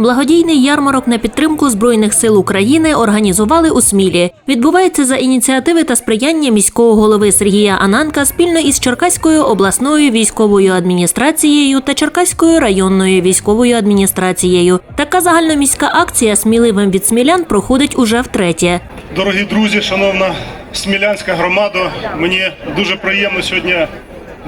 Благодійний ярмарок на підтримку Збройних сил України організували у Смілі. Відбувається за ініціативи та сприяння міського голови Сергія Ананка спільно із Черкаською обласною військовою адміністрацією та Черкаською районною військовою адміністрацією. Така загальноміська акція сміливим від смілян проходить уже втретє. Дорогі друзі, шановна смілянська громада, мені дуже приємно сьогодні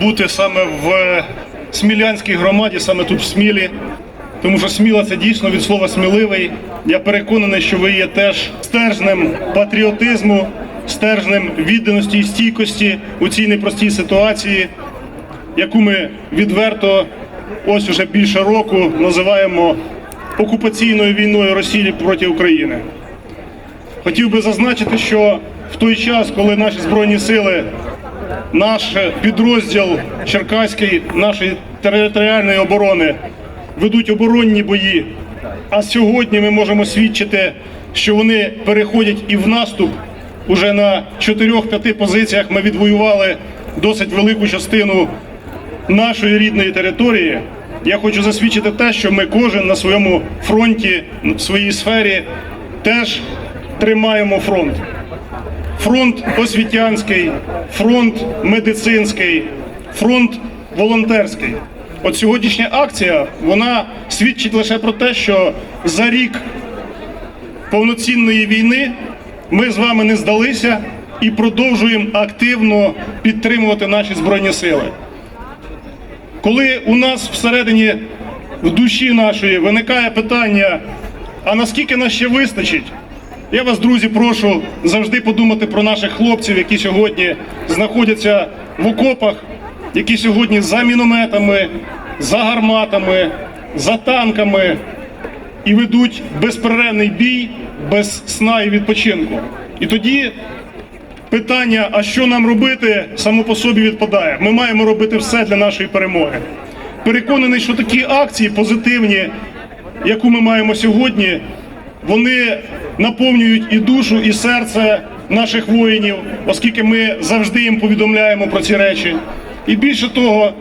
бути саме в смілянській громаді, саме тут в Смілі. Тому що Сміла це дійсно від слова сміливий. Я переконаний, що ви є теж стержнем патріотизму, стержнем відданості і стійкості у цій непростій ситуації, яку ми відверто ось уже більше року називаємо окупаційною війною Росії проти України. Хотів би зазначити, що в той час, коли наші збройні сили, наш підрозділ Черкаський нашої територіальної оборони ведуть оборонні бої, а сьогодні ми можемо свідчити, що вони переходять і в наступ. Уже на 4-5 позиціях ми відвоювали досить велику частину нашої рідної території. Я хочу засвідчити те, що ми кожен на своєму фронті, в своїй сфері теж тримаємо фронт. Фронт освітянський, фронт медицинський, фронт волонтерський. От сьогоднішня акція вона свідчить лише про те, що за рік повноцінної війни ми з вами не здалися і продовжуємо активно підтримувати наші збройні сили. Коли у нас всередині в душі нашої виникає питання, а наскільки нас ще вистачить, я вас, друзі, прошу завжди подумати про наших хлопців, які сьогодні знаходяться в окопах, які сьогодні за мінометами, за гарматами, за танками і ведуть безперервний бій без сна і відпочинку. І тоді питання, а що нам робити, само по собі відпадає. Ми маємо робити все для нашої перемоги. Переконаний, що такі акції позитивні, яку ми маємо сьогодні, вони наповнюють і душу, і серце наших воїнів, оскільки ми завжди їм повідомляємо про ці речі. І більше того,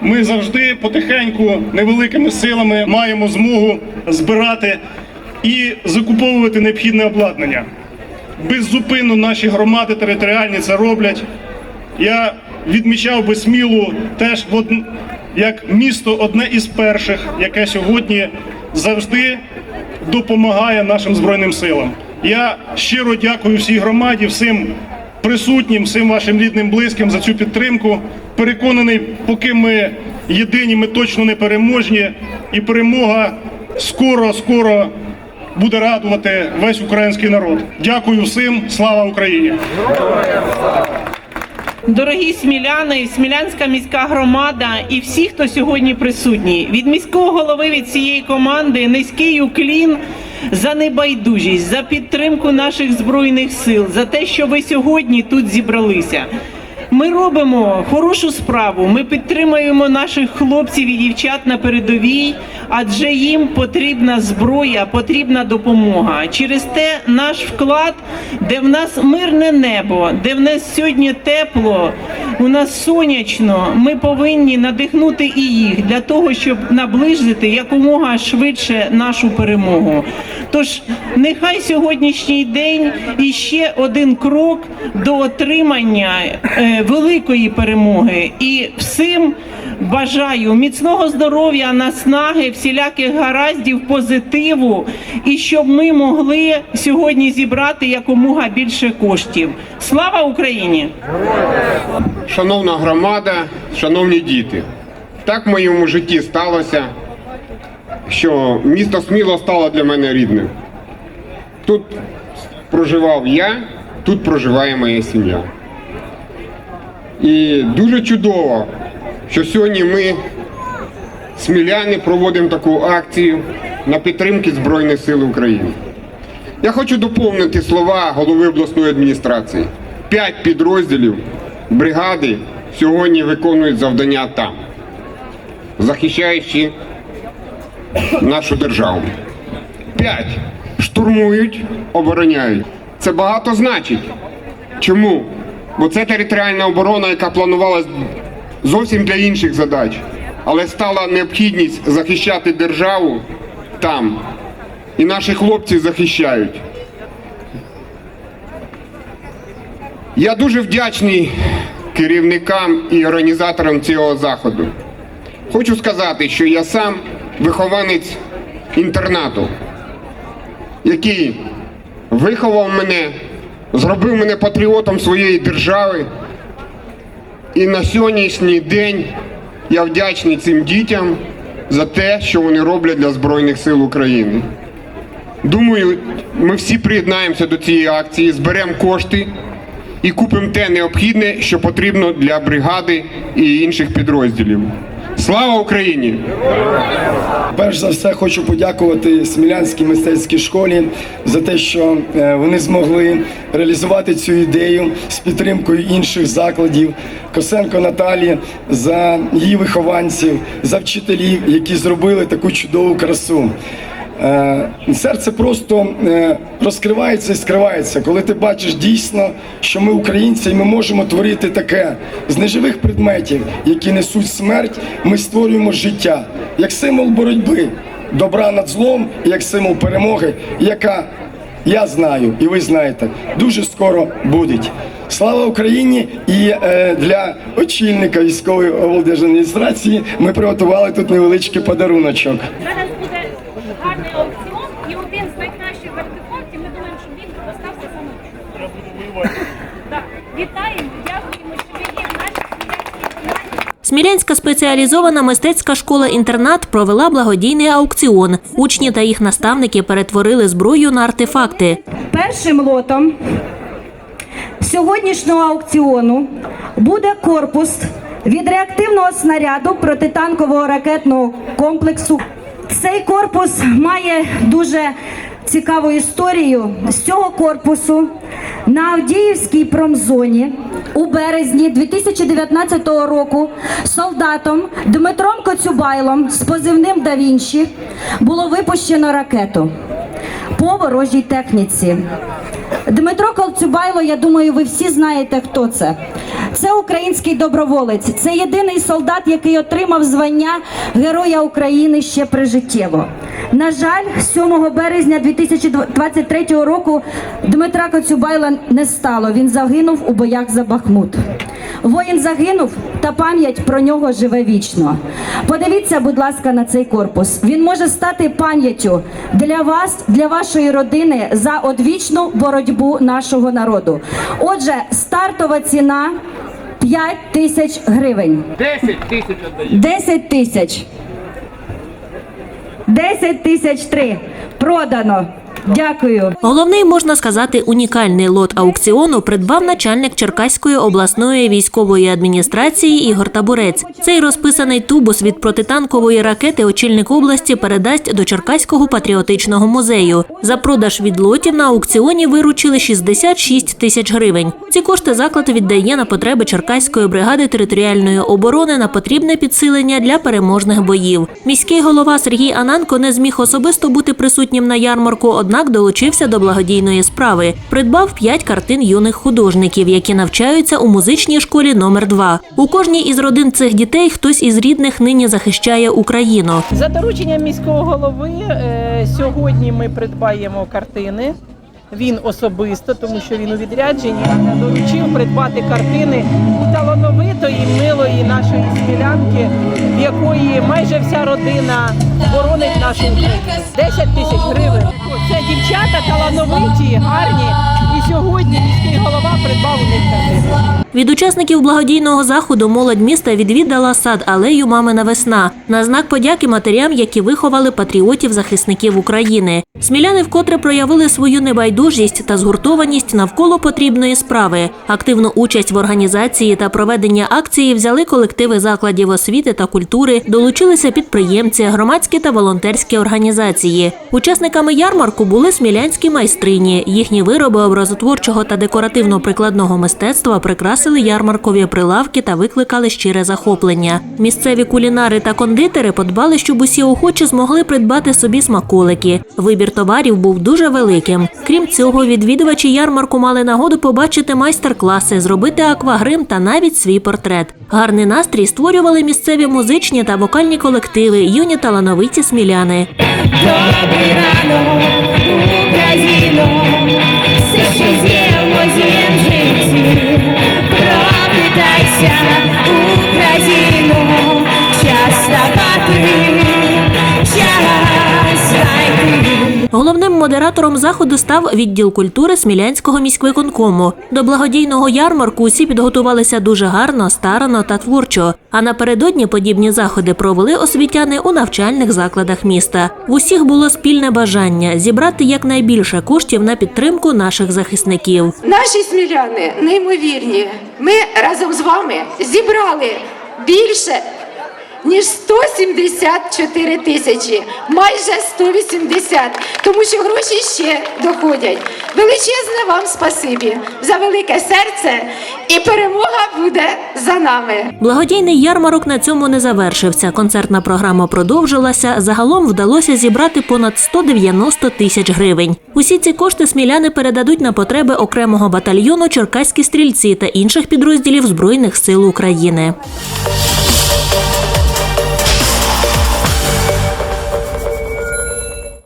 ми завжди потихеньку, невеликими силами маємо змогу збирати і закуповувати необхідне обладнання. Беззупинно наші громади територіальні це роблять. Я відмічав би смілу теж як місто одне із перших, яке сьогодні завжди допомагає нашим збройним силам. Я щиро дякую всій громаді, всім присутнім, всім вашим рідним, близьким за цю підтримку. Переконаний, поки ми єдині, ми точно не переможні, і перемога скоро, скоро буде радувати весь український народ. Дякую всім, слава Україні! Дорогі сміляни, смілянська міська громада і всі, хто сьогодні присутні, від міського голови від цієї команди низький уклін за небайдужість, за підтримку наших збройних сил, за те, що ви сьогодні тут зібралися. Ми робимо хорошу справу. Ми підтримуємо наших хлопців і дівчат на передовій, адже їм потрібна зброя, потрібна допомога. Через те наш вклад, де в нас мирне небо, де в нас сьогодні тепло, у нас сонячно. Ми повинні надихнути і їх для того, щоб наближити якомога швидше нашу перемогу. Тож нехай сьогоднішній день і ще один крок до отримання е, великої перемоги. І всім бажаю міцного здоров'я, наснаги, всіляких гараздів, позитиву, і щоб ми могли сьогодні зібрати якомога більше коштів. Слава Україні! Шановна громада, шановні діти, так в моєму житті сталося, що місто Сміло стало для мене рідним. Тут проживав я, тут проживає моя сім'я. І дуже чудово, що сьогодні ми, сміляни, проводимо таку акцію на підтримки Збройних сил України. Я хочу доповнити слова голови обласної адміністрації. П'ять підрозділів бригади сьогодні виконують завдання там, захищаючи нашу державу. П'ять штурмують, обороняють. Це багато значить. Чому? Бо це територіальна оборона, яка планувалась зовсім для інших задач, але стала необхідність захищати державу там. І наші хлопці захищають. Я дуже вдячний керівникам і організаторам цього заходу. Хочу сказати, що я сам вихованець інтернату, який виховав мене, зробив мене патріотом своєї держави. І на сьогоднішній день я вдячний цим дітям за те, що вони роблять для Збройних сил України. Думаю, ми всі приєднаємося до цієї акції, зберемо кошти і купимо те необхідне, що потрібно для бригади і інших підрозділів. Слава Україні! Перш за все хочу подякувати Смілянській мистецькій школі за те, що е, вони змогли реалізувати цю ідею з підтримкою інших закладів. Косенко Наталі за її вихованців, за вчителів, які зробили таку чудову красу. Е, Серце просто е, розкривається і скривається, коли ти бачиш дійсно, що ми українці, і ми можемо творити таке з неживих предметів, які несуть смерть. Ми створюємо життя як символ боротьби, добра над злом, як символ перемоги, яка я знаю, і ви знаєте, дуже скоро буде. Слава Україні! І е, для очільника військової облдержадміністрації ми приготували тут невеличкий подаруночок. Зараз буде гарний аукціон і один з найкращих артефактів. Ми думаємо, що він достався саме тут. Я буду воювати. Так. Вітаємо, дякуємо, що ви є в нашій смілянській команді. Смілянська спеціалізована мистецька школа-інтернат провела благодійний аукціон. Учні та їх наставники перетворили зброю на артефакти. Першим лотом сьогоднішнього аукціону буде корпус від реактивного снаряду протитанкового ракетного комплексу. Цей корпус має дуже цікаву історію. З цього корпусу на Авдіївській промзоні у березні 2019 року солдатом Дмитром Коцюбайлом з позивним «Да Вінчі» було випущено ракету по ворожій техніці. Дмитро Колцюбайло, я думаю, ви всі знаєте, хто це. Це український доброволець. Це єдиний солдат, який отримав звання Героя України ще прижиттєво. На жаль, 7 березня 2023 року Дмитра Коцюбайла не стало. Він загинув у боях за Бахмут. Воїн загинув, та пам'ять про нього живе вічно. Подивіться, будь ласка, на цей корпус. Він може стати пам'яттю для вас, для вашої родини за одвічну боротьбу нашого народу. Отже, стартова ціна 5 тисяч гривень. 10 тисяч 10 тисяч. 10 тисяч три. Продано. Дякую. Головний, можна сказати, унікальний лот аукціону придбав начальник Черкаської обласної військової адміністрації Ігор Табурець. Цей розписаний тубус від протитанкової ракети очільник області передасть до Черкаського патріотичного музею. За продаж від лотів на аукціоні виручили 66 тисяч гривень. Ці кошти заклад віддає на потреби Черкаської бригади територіальної оборони на потрібне підсилення для переможних боїв. Міський голова Сергій Ананко не зміг особисто бути присутнім на ярмарку, однак долучився до благодійної справи. Придбав п'ять картин юних художників, які навчаються у музичній школі номер 2 У кожній із родин цих дітей хтось із рідних нині захищає Україну. За дорученням міського голови е, сьогодні ми придбаємо картини. Він особисто, тому що він у відрядженні, доручив придбати картини у талановитої, милої нашої смілянки, в якої майже вся родина боронить нашу Україну. 10 тисяч гривень. Це дівчата талановиті, гарні. Сьогодні міський голова придбав у них. Від учасників благодійного заходу молодь міста відвідала сад алею Мамина весна на знак подяки матерям, які виховали патріотів-захисників України. Сміляни вкотре проявили свою небайдужість та згуртованість навколо потрібної справи. Активну участь в організації та проведенні акції взяли колективи закладів освіти та культури, долучилися підприємці, громадські та волонтерські організації. Учасниками ярмарку були смілянські майстрині. Їхні вироби образотворили творчого та декоративно-прикладного мистецтва прикрасили ярмаркові прилавки та викликали щире захоплення. Місцеві кулінари та кондитери подбали, щоб усі охочі змогли придбати собі смаколики. Вибір товарів був дуже великим. Крім цього, відвідувачі ярмарку мали нагоду побачити майстер-класи, зробити аквагрим та навіть свій портрет. Гарний настрій створювали місцеві музичні та вокальні колективи, юні талановиті сміляни. Добрий ранок, Україно, все, що є в Україно, модератором заходу став відділ культури Смілянського міськвиконкому. До благодійного ярмарку усі підготувалися дуже гарно, старано та творчо. А напередодні подібні заходи провели освітяни у навчальних закладах міста. В усіх було спільне бажання зібрати якнайбільше коштів на підтримку наших захисників. Наші сміляни неймовірні. Ми разом з вами зібрали більше ніж 174 тисячі, майже 180, тому що гроші ще доходять. Величезне вам спасибі за велике серце, і перемога буде за нами. Благодійний ярмарок на цьому не завершився. Концертна програма продовжилася. Загалом вдалося зібрати понад 190 тисяч гривень. Усі ці кошти сміляни передадуть на потреби окремого батальйону Черкаські стрільці та інших підрозділів Збройних сил України.